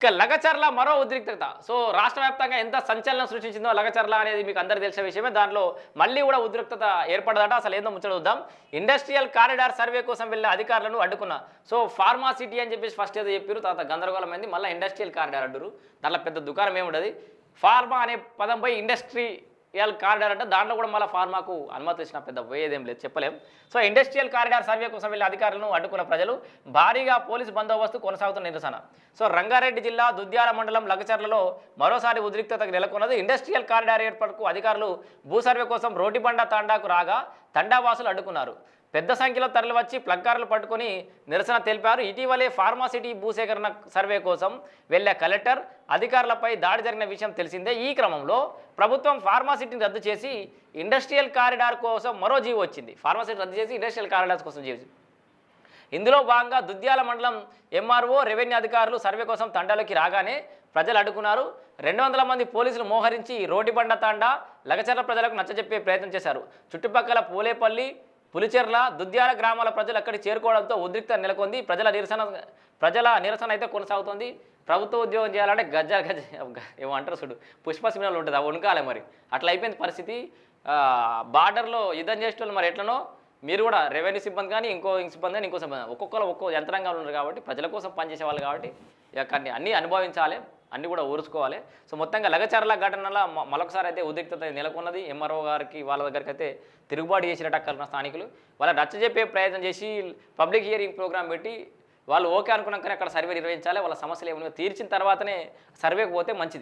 ఇక లగచర్ల మరో ఉద్రిక్తత. సో రాష్ట్ర వ్యాప్తంగా ఎంత సంచలనం సృష్టించిందో లగచర్ల అనేది మీకు అందరికీ తెలిసిన విషయమే. దాంట్లో మళ్ళీ కూడా ఉద్రిక్తత ఏర్పడదట. అసలు ఏందో ముచ్చట ఇండస్ట్రియల్ కారిడార్ సర్వే కోసం వెళ్ళిన అధికారులను అడ్డుకున్నా. సో ఫార్మా సిటీ అని చెప్పేసి ఫస్ట్ ఏదో చెప్పారు తర్వాత గందరగోళం అయింది. మళ్ళీ ఇండస్ట్రియల్ కారిడార్ అడ్డురు దాంట్లో పెద్ద దుకాణం ఏముండదు. ఫార్మా అనే పదంపై ఇండస్ట్రీ ఇవాళ కారిడార్ అంటే దాంట్లో కూడా మళ్ళీ ఫార్మాకు అనుమతి ఇచ్చిన పెద్ద పోయేదేం లేదు చెప్పలేం. సో ఇండస్ట్రియల్ కారిడార్ సర్వే కోసం వెళ్ళే అధికారులను అడ్డుకున్న ప్రజలు భారీగా పోలీసు బందోబస్తు కొనసాగుతున్న నిరసన. సో రంగారెడ్డి జిల్లా దుద్యాల మండలం లగచర్లలో మరోసారి ఉద్రిక్తత నెలకొన్నది ఇండస్ట్రియల్ కారిడార్ ఏర్పాటుకు అధికారులు భూ సర్వే కోసం రోటిబండ తాండాకు రాగా తండావాసులు అడ్డుకున్నారు. పెద్ద సంఖ్యలో తరలివచ్చి ప్లగ్గార్లు పట్టుకొని నిరసన తెలిపారు. ఇటీవలే ఫార్మాసిటీ భూసేకరణ సర్వే కోసం వెళ్ళే కలెక్టర్ అధికారులపై దాడి జరిగిన విషయం తెలిసిందే. ఈ క్రమంలో ప్రభుత్వం ఫార్మాసిటీని రద్దు చేసి ఇండస్ట్రియల్ కారిడార్ కోసం మరో జీవో వచ్చింది. ఫార్మాసిటీ రద్దు చేసి ఇండస్ట్రియల్ కారిడార్స్ కోసం జీవి ఇందులో భాగంగా దుద్యాల మండలం ఎంఆర్ఓ రెవెన్యూ అధికారులు సర్వే కోసం తండాలోకి రాగానే ప్రజలు అడ్డుకున్నారు. రెండు వందల మంది పోలీసులు మోహరించి రోటిబండ తాండా లగచర్ల ప్రజలకు నచ్చజెప్పే ప్రయత్నం చేశారు. చుట్టుపక్కల పూలేపల్లి పులిచెర్ల దుద్యాల గ్రామాల ప్రజలు అక్కడికి చేరుకోవడంతో ఉద్రిక్త నెలకొంది. ప్రజల నిరసన ప్రజల నిరసన అయితే కొనసాగుతోంది. ప్రభుత్వ ఉద్యోగం చేయాలంటే గజ గజ ఏమంటారు చూడు. పుష్ప సిగ్నల్ ఉంటుంది అవి వణుకాలి మరి. అట్లా అయిపోయింది పరిస్థితి. బార్డర్లో యుద్ధం చేసేటోళ్ళు మరి ఎట్లనో మీరు కూడా రెవెన్యూ సిబ్బంది కానీ ఇంకో సిబ్బంది కానీ ఇంకో సిబ్బంది. ఒక్కొక్కరు ఒక్కో యంత్రాంగాలు ఉన్నారు కాబట్టి ప్రజల కోసం పనిచేసే వాళ్ళు కాబట్టి ఇక అన్ని అన్నీ అనుభవించాలి. అన్నీ కూడా ఊరుచుకోవాలి. సో మొత్తంగా లగచర్ల ఘటనల మరొకసారి అయితే ఉద్రిక్తత నెలకొన్నది. ఎంఆర్ఓ గారికి వాళ్ళ దగ్గరికి అయితే తిరుగుబాటు చేసినట్టు అక్కడ స్థానికులు. వాళ్ళ రచ్చ చెప్పే ప్రయత్నం చేసి పబ్లిక్ హియరింగ్ ప్రోగ్రామ్ పెట్టి వాళ్ళు ఓకే అనుకున్నాకనే అక్కడ సర్వే నిర్వహించాలి. వాళ్ళ సమస్యలు ఏమైనా తీర్చిన తర్వాతనే సర్వేకి పోతే మంచిది.